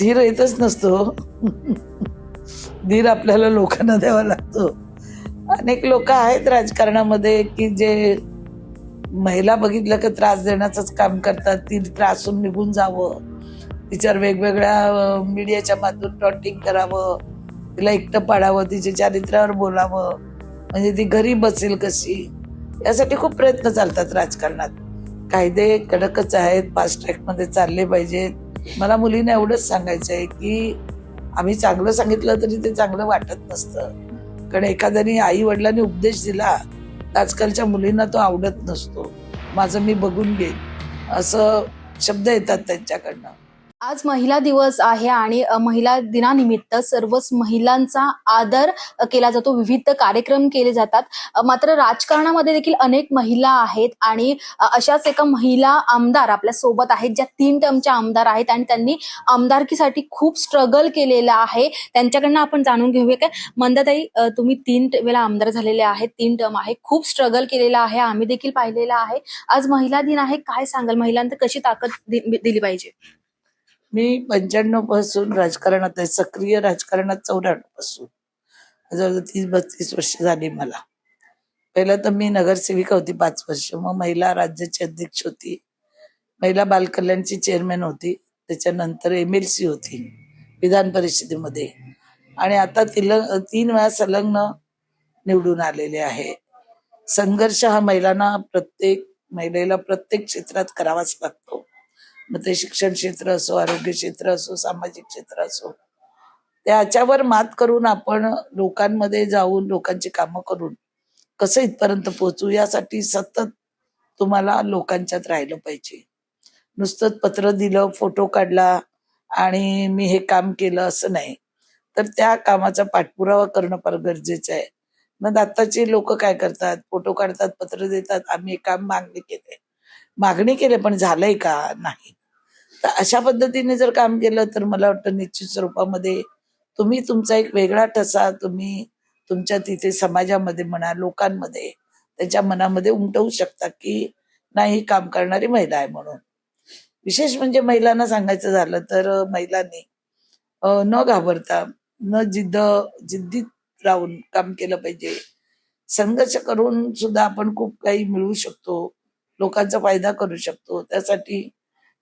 धीर येतच नसतो. धीर आपल्याला लोकांना द्यावा लागतो. अनेक लोक आहेत राजकारणामध्ये की जे महिला बघितलं की त्रास देण्याचंच काम करतात. ती त्रासून निघून जावं. तिच्यावर वेगवेगळ्या मीडियाच्या माध्यमातून टॉन्टिंग करावं. तिला एकटं पाडावं तिच्या चारित्र्यावर बोलावं. म्हणजे ती घरी बसेल कशी? यासाठी खूप प्रयत्न चालतात राजकारणात. कायदे कडकच आहेत फास्ट ट्रॅकमध्ये चालले पाहिजेत. मला मुलींना एवढंच सांगायचं आहे की आम्ही चांगलं सांगितलं तरी ते चांगलं वाटत नसतं. कारण एखाद्याने आई वडिलांनी उपदेश दिला आजकालच्या मुलींना तो आवडत नसतो. माझं मी बघून घेईन. असं शब्द येतात त्यांच्याकडनं. आज महिला दिवस आहे आणि महिला दिनानिमित्त सर्वच महिलांचा आदर केला जातो. विविध कार्यक्रम केले जातात. मात्र राजकारणामध्ये देखील अनेक महिला आहेत आणि अशाच एका महिला आमदार आपल्यासोबत आहेत ज्या तीन टर्मच्या आमदार आहेत आणि त्यांनी आमदारकीसाठी खूप स्ट्रगल केलेलं आहे. त्यांच्याकडनं आपण जाणून घेऊया काय मंदाताई तुम्ही तीन वेळा आमदार झालेले आहेत तीन टर्म आहे. खूप स्ट्रगल केलेला आहे आम्ही देखील पाहिलेला आहे. आज महिला दिन आहे काय सांगाल? महिलांना कशी ताकद दिली पाहिजे? मी पंच्याण्णवपासून राजकारणात आहे सक्रिय राजकारणात चौऱ्याण्णवपासून. जवळजवळ तीस बत्तीस वर्ष झाली मला. पहिलं तर मी नगरसेविका होती पाच वर्ष. मग महिला राज्याची अध्यक्ष होती. महिला बालकल्याणची चेअरमॅन होती. त्याच्यानंतर एम एल सी होती विधान परिषदेमध्ये. आणि आता तिला तीन वेळा संलग्न निवडून आलेले आहे. संघर्ष हा महिलांना प्रत्येक महिलेला प्रत्येक क्षेत्रात करावाच लागतो. मग ते शिक्षण क्षेत्र असो आरोग्य क्षेत्र असो सामाजिक क्षेत्र असो त्याच्यावर मात करून आपण लोकांमध्ये जाऊन लोकांची कामं करून कसं इथपर्यंत पोहोचू यासाठी सतत तुम्हाला लोकांच्यात राहिलं पाहिजे. नुसतंच पत्र दिलं फोटो काढला आणि मी हे काम केलं असं नाही. तर त्या कामाचा पाठपुरावा करणं फार गरजेचं आहे. मग आत्ताचे लोक काय करतात? फोटो काढतात पत्र देतात आम्ही हे काम मागणी केले मागणी केले पण झालंय का? नाही. तर अशा पद्धतीने जर काम केलं तर मला वाटतं निश्चित स्वरूपामध्ये तुम्ही तुमचा एक वेगळा ठसा तुम्ही तुमच्या तिथे समाजामध्ये म्हणा लोकांमध्ये त्यांच्या मनामध्ये उमटवू शकता की नाही ही काम करणारी महिला आहे म्हणून. विशेष म्हणजे महिलांना सांगायचं झालं तर महिलांनी न घाबरता न जिद्द जिद्दीत राहून काम केलं पाहिजे. संघर्ष करून सुद्धा आपण खूप काही मिळवू शकतो लोकांचा फायदा करू शकतो. त्यासाठी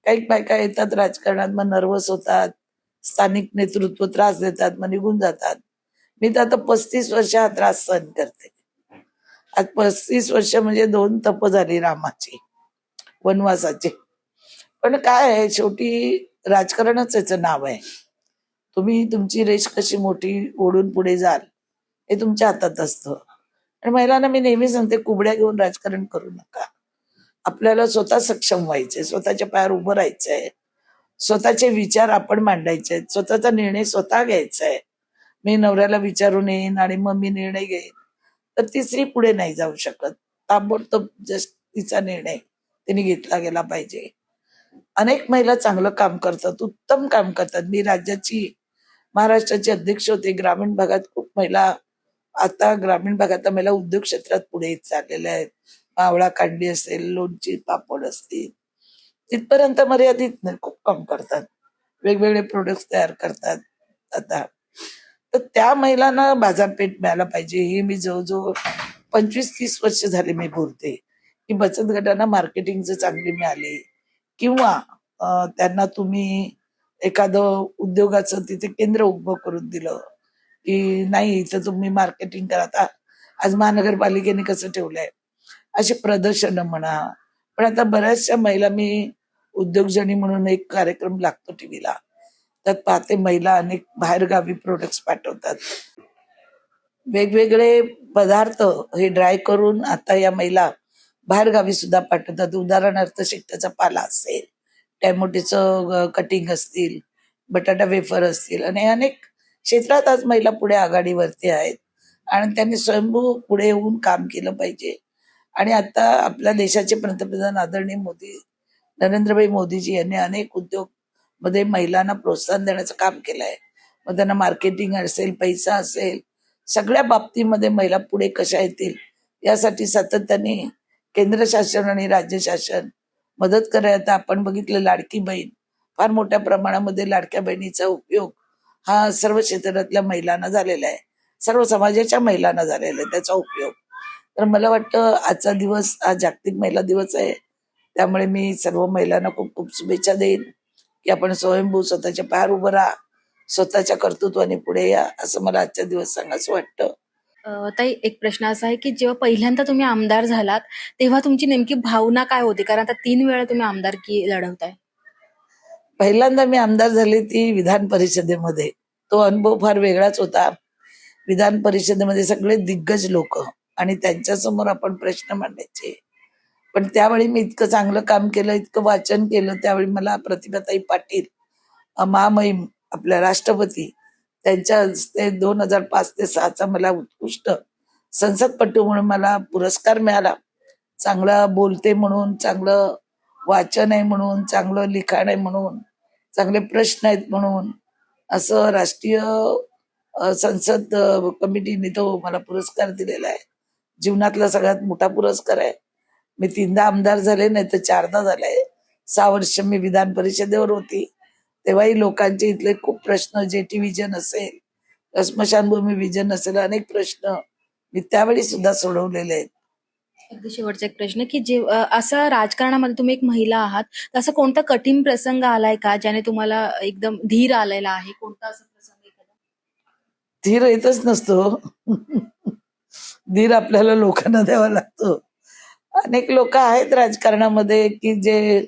काही बायका येतात राजकारणात मग नर्वस होतात स्थानिक नेतृत्व त्रास देतात मग निघून जातात. मी तर आता पस्तीस वर्ष हा त्रास सहन करते. आज पस्तीस वर्ष म्हणजे दोन तप झाली रामाची वनवासाची. पण काय आहे शेवटी राजकारणच याचं नाव आहे. तुम्ही तुमची रेष कशी मोठी ओढून पुढे जाल हे तुमच्या हातात असतं. आणि महिलांना मी नेहमी सांगते कुबड्या घेऊन राजकारण करू नका. आपल्याला स्वतः सक्षम व्हायचंय स्वतःच्या पायावर उभं राहायचंय. स्वतःचे विचार आपण मांडायचे आहेत स्वतःचा निर्णय स्वतः घ्यायचा आहे मी नवऱ्याला विचारून येईन आणि मग मी निर्णय घेईन. तर ती स्त्री पुढे नाही जाऊ शकत. ताबडतोब जस्ट तिचा निर्णय तिने घेतला गेला पाहिजे. अनेक महिला चांगलं काम करतात उत्तम काम करतात. मी राज्याची महाराष्ट्राची अध्यक्ष होते. ग्रामीण भागात खूप महिला आता ग्रामीण भागात महिला उद्योग क्षेत्रात पुढे चाललेल्या आहेत. आवळा कांडी असेल लोणची पापड असतील तिथपर्यंत मर्यादित नाही खूप काम करतात. वेगवेगळे प्रोडक्ट तयार करतात आता. तर त्या महिलांना बाजारपेठ मिळायला पाहिजे. हे मी जवळजवळ पंचवीस तीस वर्ष झाले मी बोलते. की बचत गटांना मार्केटिंगचे चांगली मिळाले किंवा त्यांना तुम्ही एखादं उद्योगाचं तिथे केंद्र उभं करून दिलं की नाही इथं तुम्ही मार्केटिंग करा. आता आज महानगरपालिकेने कसं ठेवलंय? अशी प्रदर्शनं म्हणा. पण आता बऱ्याचशा महिला मी उद्योगजनी म्हणून एक कार्यक्रम लागतो टीव्हीला. त्यात पाहते महिला अनेक बाहेरगावी प्रोडक्ट्स पाठवतात. वेगवेगळे पदार्थ हे ड्राय करून आता या महिला बाहेरगावी सुद्धा पाठवतात. उदाहरणार्थ शेकटाचा पाला असेल टॅमोटीचं कटिंग असतील बटाटा वेफर असतील आणि अनेक क्षेत्रात आज महिला पुढे आघाडीवरती आहेत. आणि त्यांनी स्वयंभू पुढे येऊन काम केलं पाहिजे. आणि आता आपल्या देशाचे पंतप्रधान आदरणीय मोदी नरेंद्रभाई मोदीजी यांनी अनेक उद्योगमध्ये महिलांना प्रोत्साहन देण्याचं काम केलं आहे मग त्यांना मार्केटिंग असेल पैसा असेल सगळ्या बाबतीमध्ये महिला पुढे कशा येतील यासाठी सातत्याने केंद्र शासन आणि राज्य शासन मदत करायला आपण बघितलं लाडकी बहीण फार मोठ्या प्रमाणामध्ये लाडक्या बहिणीचा उपयोग हा सर्व क्षेत्रातल्या महिलांना झालेला आहे. सर्व समाजाच्या महिलांना झालेला आहे त्याचा उपयोग. तर मला वाटतं आजचा दिवस हा जागतिक महिला दिवस आहे. त्यामुळे मी सर्व महिलांना खूप खूप शुभेच्छा देईन की आपण स्वयंभू स्वतःच्या पायावर उभं राहा स्वतःच्या कर्तृत्वाने पुढे या असं मला आजच्या दिवस सांगायचं वाटतं. ताई एक प्रश्न असा आहे की जेव्हा पहिल्यांदा तुम्ही आमदार झालात तेव्हा तुमची नेमकी भावना काय होती? कारण आता तीन वेळा तुम्ही आमदारकी लढवताय. पहिल्यांदा मी आमदार झाले ती विधान परिषदेमध्ये. तो अनुभव फार वेगळाच होता. विधान परिषदेमध्ये सगळे दिग्गज लोक. आणि त्यांच्यासमोर आपण प्रश्न मांडायचे. पण त्यावेळी मी इतकं चांगलं काम केलं इतकं वाचन केलं त्यावेळी मला प्रतिभाताई पाटील महामहिम आपल्या राष्ट्रपती त्यांच्या हस्ते दोन हजार पाच ते सहाचा मला उत्कृष्ट संसदपटू म्हणून मला पुरस्कार मिळाला. चांगलं बोलते म्हणून चांगलं वाचन आहे म्हणून चांगलं लिखाण आहे म्हणून चांगले प्रश्न आहेत म्हणून असं राष्ट्रीय संसद कमिटीने तो मला पुरस्कार दिलेला आहे. जीवनातला सगळ्यात मोठा पुरस्कार आहे. मी तीनदा आमदार झाले नाही तर चारदा झाले. सहा वर्ष मी विधान परिषदेवर होती. तेव्हाही लोकांचे इथले खूप प्रश्न जेटी विजन असेल स्मशानभूमी विजन असेल अनेक प्रश्न मी त्यावेळी सुद्धा सोडवलेले आहेत. अगदी शेवटचा एक प्रश्न की जे असं राजकारणामध्ये तुम्ही एक महिला आहात तर असं कोणता कठीण प्रसंग आलाय का ज्याने तुम्हाला एकदम धीर आलेला आहे? कोणता असा प्रसंग धीर येतच नसतो. धीर आपल्याला लोकांना द्यावा लागतो. अनेक लोक आहेत राजकारणामध्ये की जे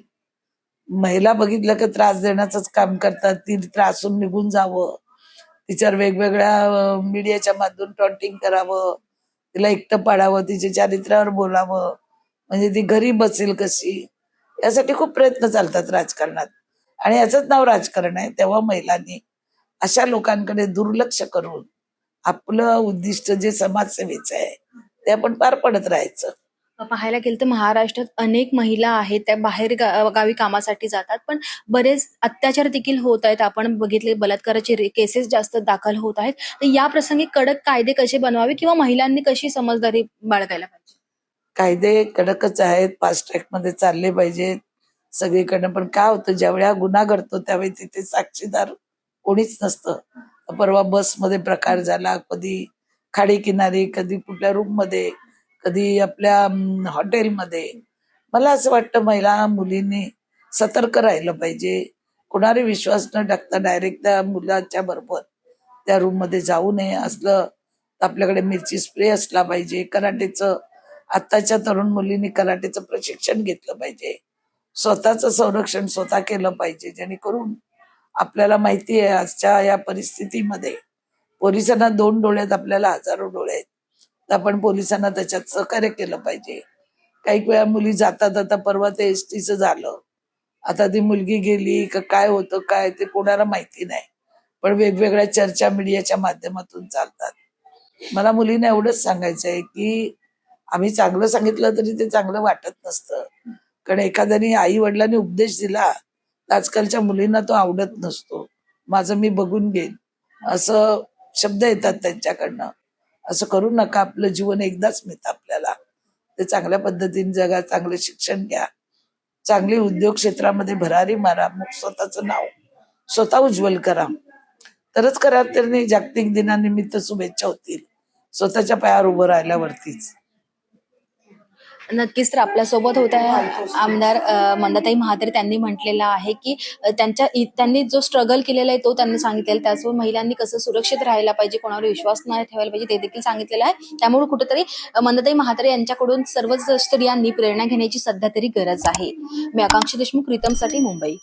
महिला बघितलं की त्रास देण्याचंच काम करतात. ती त्रासून निघून जावं. तिच्यावर वेगवेगळ्या मीडियाच्या माध्यमातून टॉन्टिंग करावं. तिला एकटं पाडावं. तिच्या चारित्र्यावर बोलावं. म्हणजे ती घरी बसेल कशी? यासाठी खूप प्रयत्न चालतात राजकारणात. आणि याचंच नाव राजकारण आहे. तेव्हा महिलांनी अशा लोकांकडे दुर्लक्ष करून आपलं उद्दिष्ट जे समाजसेवेचं आहे ते आपण पार पडत राहायचं. पाहायला गेलं तर महाराष्ट्रात अनेक महिला आहेत त्या बाहेर गा- गावी कामासाठी जातात पण बरेच अत्याचार देखील होत आहेत. आपण बघितले बलात्काराचे केसेस जास्त दाखल होत आहेत. तर या प्रसंगी कडक कायदे कसे बनवावे किंवा महिलांनी कशी समजदारी बाळगायला पाहिजे? कायदे कडकच आहेत फास्ट ट्रॅकमध्ये चालले पाहिजेत सगळीकडनं पण काय होतं ज्यावेळी हा गुन्हा घडतो त्यावेळी तिथे साक्षीदार कोणीच नसतं. परवा बसमध्ये प्रकार झाला. कधी खाडी किनारी कधी कुठल्या रूममध्ये कधी आपल्या हॉटेलमध्ये. मला असं वाटतं महिला मुलींनी सतर्क राहिलं पाहिजे. कोणावर विश्वास न टाकता डायरेक्ट त्या मुलाच्या बरोबर त्या रूममध्ये जाऊ नये. असलं तर आपल्याकडे मिरची स्प्रे असला पाहिजे. कराटेचं आत्ताच्या तरुण मुलींनी कराटेचं प्रशिक्षण घेतलं पाहिजे. स्वतःचं संरक्षण स्वतः केलं पाहिजे. जेणेकरून आपल्याला माहिती आहे आजच्या या परिस्थितीमध्ये. पोलिसांना दोन डोळ्यात आपल्याला हजारो डोळे आहेत. तर आपण पोलिसांना त्याच्यात सहकार्य केलं पाहिजे. काही वेळा मुली जाता जाता परवा ते एस टीचं झालं. आता ती मुलगी गेली का काय होतं काय ते कोणाला माहिती नाही. पण वेगवेगळ्या चर्चा मीडियाच्या माध्यमातून चालतात. मला मुलींना एवढंच सांगायचं आहे की आम्ही चांगलं सांगितलं तरी ते चांगलं वाटत नसतं. कारण एखाद्याने आई वडिलांनी उपदेश दिला आजकालच्या मुलींना तो आवडत नसतो. माझं मी बघून घेईन. असं शब्द येतात त्यांच्याकडनं. असं करू नका आपलं जीवन एकदाच मिळतं आपल्याला. ते चांगल्या पद्धतीने जगा चांगलं शिक्षण घ्या. चांगली उद्योग क्षेत्रामध्ये भरारी मारा. मग स्वतःचं नाव स्वतः उज्ज्वल करा. तरच करा तर जागतिक दिनानिमित्त शुभेच्छा होतील. स्वतःच्या पायावर उभं राहिल्यावरतीच. नक्कीच तर आपल्यासोबत होत्या आमदार मंदाताई महात्रे. त्यांनी म्हटलेलं आहे की त्यांच्या त्यांनी जो स्ट्रगल केलेला आहे तो त्यांनी सांगितलेला त्याचबरोबर महिलांनी कसं सुरक्षित राहायला पाहिजे कोणावर विश्वास नाही ठेवायला पाहिजे ते देखील सांगितलेलं आहे. त्यामुळे कुठेतरी मंदाताई महात्रे यांच्याकडून सर्वच स्त्रियांनी प्रेरणा घेण्याची सध्या तरी गरज आहे. मी आकांक्षी देशमुख प्रीतमसाठी मुंबई.